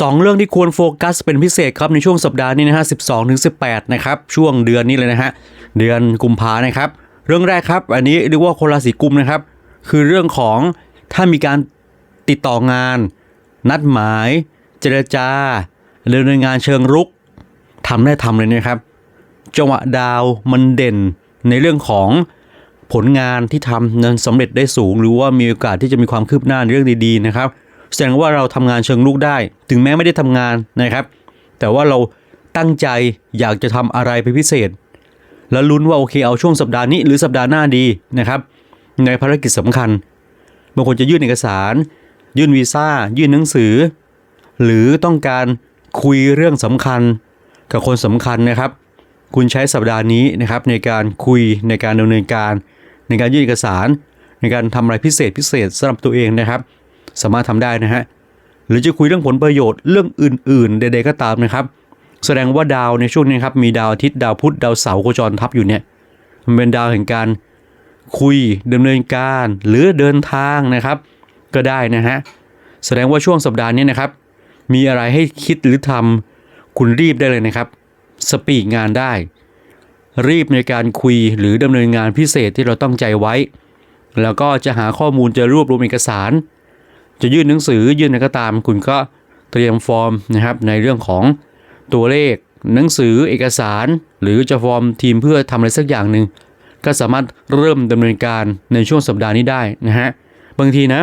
สองเรื่องที่ควรโฟกัสเป็นพิเศษครับในช่วงสัปดาห์นี้นะฮะ 12 ถึง 18 นะครับ ช่วงเดือนนี้เลยนะฮะ เดือนกุมภานะครับ เรื่องแรกครับ อันนี้เรียกว่าคนราศีกุมนะครับ คือเรื่องของถ้ามีการติดต่องาน นัดหมาย เจรจาดำเนินงานเชิงรุกทำได้ทำเลยนะครับ จังหวะดาวมันเด่นในเรื่องของผลงานที่ทำนั้นสำเร็จได้สูง หรือว่ามีโอกาสที่จะมีความคืบหน้าในเรื่องดีๆนะครับ แสดงว่าเราทำงานเชิงลุกได้ ถึงแม้ไม่ได้ทำงานนะครับ แต่ว่าเราตั้งใจอยากจะทำอะไรเป็นพิเศษ แล้วลุ้นว่าโอเคเอาช่วงสัปดาห์นี้หรือสัปดาห์หน้าดีนะครับในภารกิจสำคัญบางคนจะยื่นเอกสาร ยื่นวีซ่า ยื่นหนังสือ หรือต้องการคุยเรื่องสำคัญกับคนสำคัญนะครับ คุณใช้สัปดาห์นี้นะครับในการคุยในการดำเนินการ ในการยื่นเอกสาร ในการทำอะไรพิเศษพิเศษสำหรับตัวเองนะครับ สามารถทำได้นะฮะหรือจะคุยเรื่องผลประโยชน์เรื่องอื่น ๆ ใด ๆ ก็ตามนะครับ แสดงว่าดาวในช่วงนี้ครับมีดาวอาทิตย์ดาวพุธดาวเสาร์โคจรทับอยู่เนี่ยมันเป็นดาวแห่งการคุยดำเนินการหรือเดินทางนะครับ ก็ได้นะฮะแสดงว่าช่วงสัปดาห์นี้นะครับ มีอะไรให้คิดหรือทำคุณรีบได้เลยนะครับ สปีกงานได้ รีบในการคุยหรือดำเนินงานพิเศษที่เราต้องใจไว้ แล้วก็จะหาข้อมูลจะรวบรวมเอกสาร จะยื่นหนังสือยื่นอะไรก็ตาม คุณก็เตรียมฟอร์มนะครับในเรื่องของตัวเลข หนังสือเอกสาร หรือจะฟอร์มทีมเพื่อทำอะไรสักอย่างหนึ่งก็สามารถเริ่มดำเนินการในช่วงสัปดาห์นี้ได้นะฮะบางทีนะ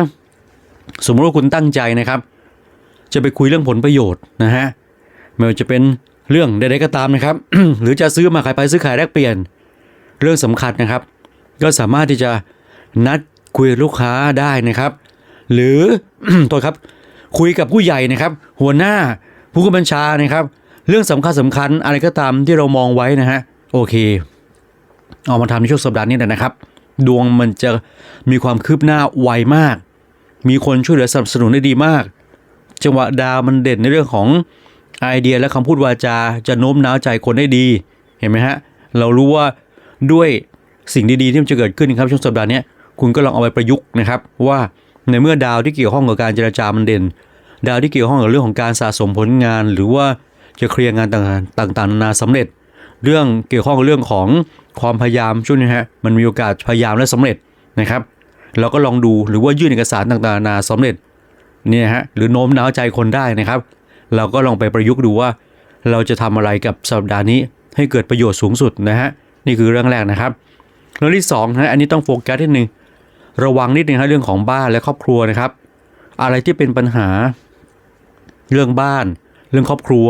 สมมติว่าคุณตั้งใจนะครับ จะไปคุยเรื่องผลประโยชน์นะฮะไม่ว่าจะเป็นเรื่องใดๆก็ตามนะครับ หรือจะซื้อมาขายไปซื้อขายแลกเปลี่ยน เรื่องสำคัญนะครับ ก็สามารถที่จะนัดคุยลูกค้าได้นะครับ หรือโทษครับคุยกับผู้ใหญ่นะครับ หัวหน้าผู้กำกับบัญชานะครับ เรื่องสำคัญสำคัญอะไรก็ตามที่เรามองไว้นะฮะโอเคเอามาทำในช่วงสัปดาห์นี้นะครับ ดวงมันจะมีความคืบหน้าไวมาก มีคนช่วยเหลือสนับสนุนได้ดีมาก จังหวะดาวมันเด่นในเรื่องของไอเดียและคำพูดวาจาจะโน้มน้าวใจคนได้ดี เห็นไหมฮะเรารู้ว่าด้วยสิ่งดีๆที่มันจะเกิดขึ้นครับช่วงสัปดาห์นี้คุณก็ลองเอาไปประยุกต์นะครับว่า ในเมื่อดาวที่เกี่ยวข้องกับการเจรจามันเด่น ดาวที่เกี่ยวข้องกับเรื่องของการสะสมผลงาน หรือว่าจะเคลียร์งานต่างๆนานาสำเร็จ เรื่องเกี่ยวข้องกับเรื่องของความพยายามช่วงนี้ฮะมันมีโอกาสพยายามและสำเร็จนะครับ เราก็ลองดูหรือว่ายื่นเอกสารต่างๆนานาสำเร็จเนี่ยฮะหรือโน้มน้าวใจคนได้นะครับ เราก็ลองไปประยุกต์ดูว่า เราจะทำอะไรกับสัปดาห์นี้ให้เกิดประโยชน์สูงสุดนะฮะนี่คือเรื่องแรกนะครับ เรื่องที่สองนะอันนี้ต้องโฟกัสนิดนึง ระวังนิดนึงครับเรื่องของบ้านและครอบครัวนะครับ อะไรที่เป็นปัญหา เรื่องบ้าน เรื่องครอบครัว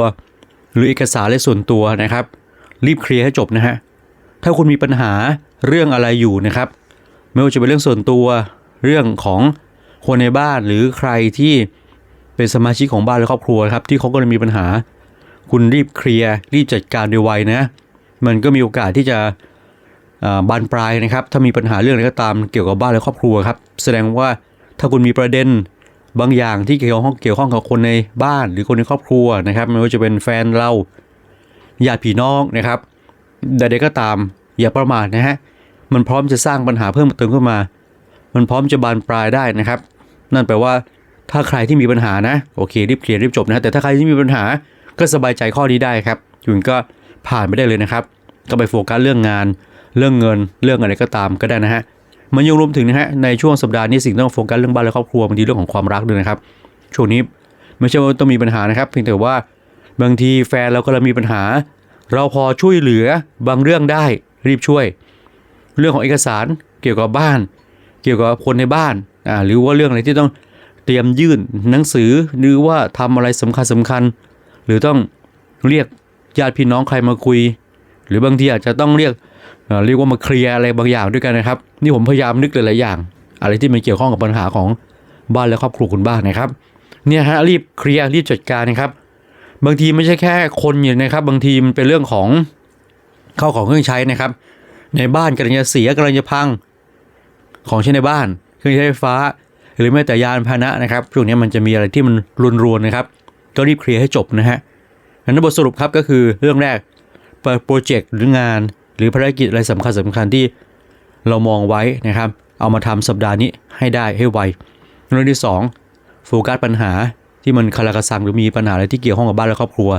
หรือเอกสารและส่วนตัวนะครับ รีบเคลียร์ให้จบนะฮะถ้าคุณมีปัญหาเรื่องอะไรอยู่นะครับ ไม่ว่าจะเป็นเรื่องส่วนตัว เรื่องของคนในบ้านหรือใครที่เป็นสมาชิกของบ้านและครอบครัวครับ ที่เขาก็เลยมีปัญหา คุณรีบเคลียร์รีบจัดการโดยไวนะ มันก็มีโอกาสที่จะ บานปลายนะครับ ถ้ามีปัญหาเรื่องอะไรก็ตามเกี่ยวกับบ้านและครอบครัวครับ แสดงว่าถ้าคุณมีประเด็นบางอย่างที่เกี่ยวข้องเกี่ยวข้องกับคนในบ้านหรือคนในครอบครัวนะครับ ไม่ว่าจะเป็นแฟนเราญาติพี่น้องนะครับใดๆก็ตามอย่าประมาทนะฮะมันพร้อมจะสร้างปัญหาเพิ่มเติมขึ้นมา มันพร้อมจะบานปลายได้นะครับ นั่นแปลว่าถ้าใครที่มีปัญหานะโอเครีบเคลียร์รีบจบนะแต่ถ้าใครที่มีปัญหาก็สบายใจข้อนี้ได้ครับคุณก็ผ่านไปได้เลยนะครับ ก็ไปโฟกัสเรื่องงาน เรื่องเงินเรื่องอะไรก็ตามก็ได้นะฮะมันยังรวมถึงนะฮะในช่วงสัปดาห์นี้สิ่งที่ต้องโฟกัสเรื่องบ้านและครอบครัวบางทีเรื่องของความรักด้วยนะครับช่วงนี้ไม่ใช่ว่าต้องมีปัญหานะครับ เพียงแต่ว่าบางทีแฟนเราก็เรามีปัญหา เราพอช่วยเหลือบางเรื่องได้รีบช่วย เรื่องของเอกสารเกี่ยวกับบ้าน เกี่ยวกับคนในบ้านอ่าหรือว่าเรื่องอะไรที่ต้องเตรียมยื่นหนังสือหรือว่าทำอะไรสำคัญสำคัญ หรือต้องเรียกญาติพี่น้องใครมาคุย หรือบางทีอาจจะต้องเรียก เรียกว่ามาเคลียร์อะไรบางอย่างด้วยกันนะครับ นี่ผมพยายามนึกหลายๆอย่าง อะไรที่มันเกี่ยวข้องกับปัญหาของบ้านและครอบครัวคุณบ้างนะครับ เนี่ยฮะรีบเคลียร์รีบจัดการนะครับ บางทีไม่ใช่แค่คนอย่างนะครับ บางทีมันเป็นเรื่องของเข้าวของเครื่องใช้นะครับ ในบ้านกำลังจะเสียกำลังจะพังของใช้ในบ้าน เครื่องใช้ไฟฟ้า หรือแม้แต่ยานพาหนะนะครับช่วงนี้มันจะมีอะไรที่มันรุนรวนนะครับ ก็รีบเคลียร์ให้จบนะฮะอันนั้นบทสรุปครับก็คือเรื่องแรกเปิดโปรเจกต์หรืองาน หรือภารกิจอะไรสำคัญสำคัญที่เรามองไว้นะครับ เอามาทำสัปดาห์นี้ให้ได้ให้ไวเรื่องที่สองโฟกัสปัญหาที่มันคาราคาซังหรือมีปัญหาอะไรที่เกี่ยวข้องกับบ้านและครอบครัว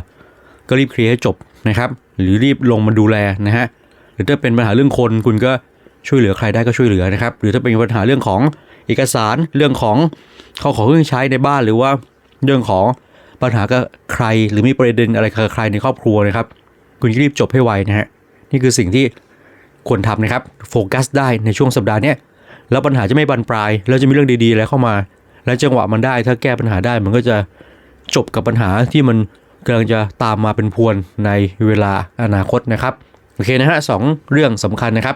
ก็รีบเคลียร์ให้จบนะครับ หรือรีบลงมาดูแลนะฮะหรือถ้าเป็นปัญหาเรื่องคนคุณก็ช่วยเหลือใครได้ก็ช่วยเหลือนะครับ หรือถ้าเป็นปัญหาเรื่องของเอกสารเรื่องของข้าของเครื่องใช้ในบ้านหรือว่าเรื่องของปัญหากับใคร หรือมีประเด็นอะไรกับใครในครอบครัวนะครับ คุณรีบจบให้ไวนะฮะ นี่คือสิ่งที่ควรทำนะครับโฟกัสได้ในช่วงสัปดาห์นี้แล้วปัญหาจะไม่บานปลาย แล้วจะมีเรื่องดีๆอะไรเข้ามา และจังหวะมันได้ถ้าแก้ปัญหาได้มันก็จะจบกับปัญหาที่มันกำลังจะตามมาเป็นพวนในเวลาอนาคตนะครับ โอเคนะฮะสองเรื่องสำคัญนะครับ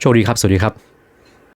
โชคดีครับ สวัสดีครับ